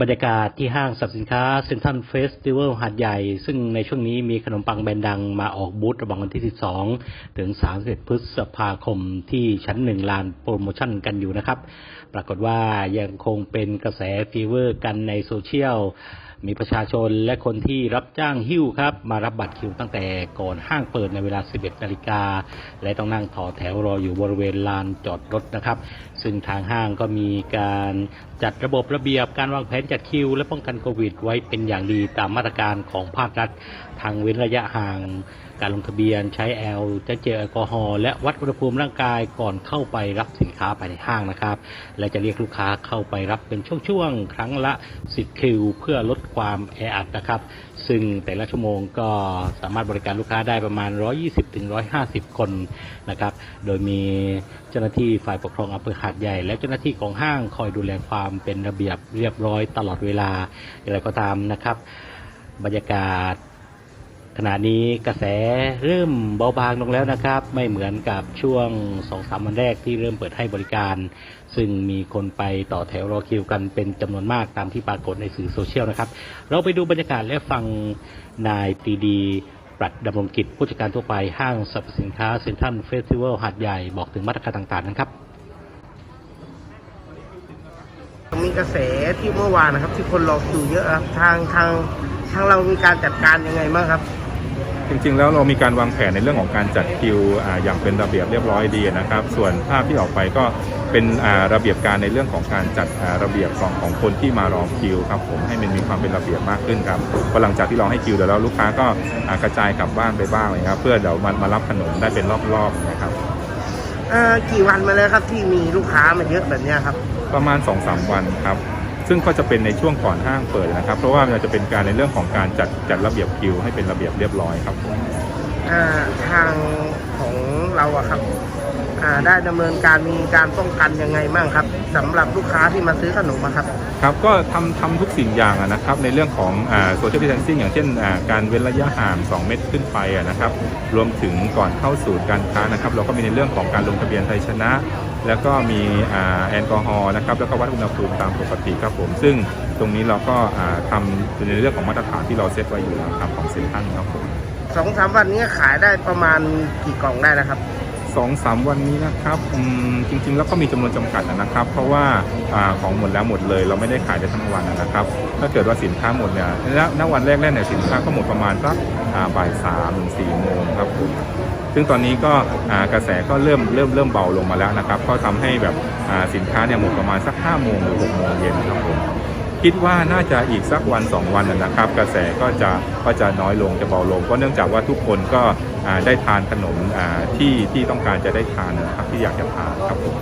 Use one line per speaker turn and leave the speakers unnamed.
บรรยากาศที่ห้างสรรพสินค้าเซ็นทรัลเฟสติวัลหาดใหญ่ ซึ่งในช่วงนี้มีขนมปังแบรนด์ดังมาออกบูธระหว่างวันที่ 12 ถึง 31 พฤษภาคมที่ชั้นหนึ่งลานโปรโมชั่นกันอยู่นะครับ ปรากฏว่ายังคงเป็นกระแสฟีเวอร์กันในโซเชียลมีประชาชนและคนที่รับจ้างหิ้วครับ มารับบัตรคิวตั้งแต่ก่อนห้างเปิดในเวลา 11 นาฬิกา และต้องนั่งต่อแถวรออยู่บริเวณลานจอดรถนะครับ ซึ่งทางห้างก็มีการจัดระบบระเบียบการวางแผนจัดคิว และป้องกันโควิด ไว้เป็นอย่างดีตามมาตรการของภาครัฐทางเว้นระยะห่างการลงทะเบียนใช้แอลเจลเจลแอลกอฮอล์และวัดอุณหภูมิร่างกายก่อนเข้าไปรับสิ ค้าภายในห้างนะครับ และจะเรียกลูกค้าเข้าไปรับเป็นช่วงๆ ครั้งละ 10 คิว เพื่อลดความแออัดนะครับ ซึ่งแต่ละชั่วโมงก็สามารถบริการลูกค้าได้ประมาณ 120-150 คนนะครับ โดยมีเจ้าหน้าที่ฝ่ายปกครองอำเภอหาดใหญ่ และเจ้าหน้าที่ของห้างคอยดูแลความเป็นระเบียบเรียบร้อยตลอดเวลา อย่างไรก็ตามนะครับ บรรยากาศ ขณะนี้กระแสเริ่มเบาบางลงแล้วนะครับ ไม่เหมือนกับช่วง2องสามวันแรกที่เริ่มเปิดให้บริการ ซึ่งมีคนไปต่อแถวรอคิวกันเป็นจำนวนมากตามที่ปรากฏในสื่อโซเชียลนะครับ เราไปดูบรรยากาศและฟังนายปรีดีปรัดดำรงกิจผู้จัดการทั่วไปห้างสรรพสินค้าเซ็นทรัลเฟสติวัลหาดใหญ่บอกถึงมาตรการต่างๆ นะครับ
มีกระแสที่เมื่อวานนะครับ ที่คนรอคิวเยอะครับทางทางทางเรามีการจัดการยังไงบ้างครับ
จริงๆ แล้วเรามีการวางแผนในเรื่องของการจัดคิวอ่าอย่างเป็นระเบียบเรียบร้อยดีนะครับ ส่วนภาพที่ออกไปก็เป็นอ่าระเบียบการในเรื่องของการจัดอ่าระเบียบของของคนที่มารอคิวครับผมให้มันมีความเป็นระเบียบมากขึ้นครับพอหลังจากที่เราให้คิวเดี๋ยวเราลูกค้าก็อ่ากระจายกลับบ้านไปบ้างเลยครับเพื่อเดี๋ยวมันมารับขนมได้เป็นรอบๆนะครับ
เอ่อกี่วันมาแล้วครับที่มีลูกค้ามาเยอะแบบเนี้ยครับ
ประมาณ2-3วันครับ ซึ่งก็จะเป็นในช่วงก่อนห้างเปิดนะครับ เพราะว่ามันจะเป็นการในเรื่องของการจัดจัดระเบียบคิวให้เป็นระเบียบเรียบร้อยครับผม
อ่าทางของเราอะครับอ่าได้ดำเนินการมีการป้องกันยังไงบ้างครับ สำหรับลูกค้าที่มาซื้อขนมอะครับ
ครับก็ทำทำทุกสิ่งอย่างอะนะครับในเรื่องของโซเชียลดิส a ทนซิ่งอย่างเช่นอ่าการเว้นระยะห่าง 2 เมตรขึ้นไปอะนะครับรวมถึงก่อนเข้าสู่การค้านะครับ เราก็มีในเรื่องของการลงทะเบียนไทยชนะ แล้วก็มีอ่าแอลกอฮอล์นะครับแล้วก็วัดอุณหภูมิตามปกติครับผม ซึ่งตรงนี้เราก็อ่าทำในเรื่องของมาตรฐานที่เราเซตไว้อยู่แล้วครับของเซ็นทรัลครับผม
สองสามวันนี้ขายได้ประมาณกี่กล่องได้นะครับ
สองสามวันนี้นะครับจริงๆ แล้วก็มีจำนวนจำกัดนะครับ เพราะว่าอของหมดแล้วหมดเลย เราไม่ได้ขายได้ทั้งวันนะครับ ถ้าเกิดว่าสินค้าหมดเนี่ยณณวันแรกๆเนี่ยสินค้าก็หมดประมาณสักบ่ายสามถึงสี่โมงครับซึ่งตอนนี้ก็กระแสก็เริ่มเริ่มเริ่มเบาลงมาแล้วนะครับ ก็ทำให้แบบสินค้าเนี่ยหมดประมาณสักห้าโมงหรือหกโมงเย็นครับผมคิดว่าน่าจะอีกสักวันสองวันนะครับ กระแสก็จะก็จะน้อยลงจะเบาลงก็เนื่องจากว่าทุกคนก็ ได้ทานขนมที่ที่ต้องการจะได้ทานนะครับที่อยากจะทานครับผม